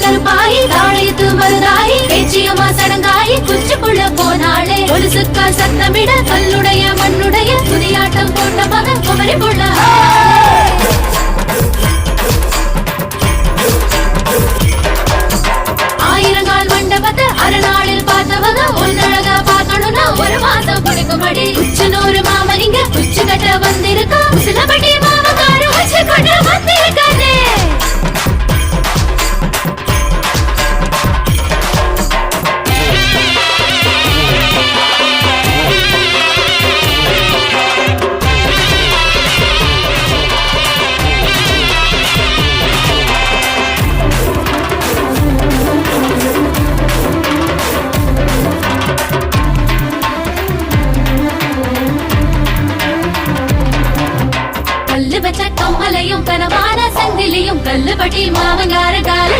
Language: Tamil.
கருப்பாயி தாழையத்து மருதாயி பேச்சியம்மா சடங்காயி குச்சிக்குள்ள போனாளே. ஒலுசுக்கா சத்தமிட கல்லுடைய மண்ணுடைய துணியாட்டம் போட்ட மகன் குமரி புள்ள ஆயிரங்கால் மண்டபத்தை அரைநாளில் பார்த்தவங்க ஒன்னழகா பார்க்கணும்னா ஒரு மாசம் பிடிக்கும்படி. உச்சனூறு மாமனிங்க உச்சு கட்ட வந்திரு கல்லு வச்ச கம்மலையும் கனவான சங்கிலியும் கல்லுபட்டி மாமங்கார கால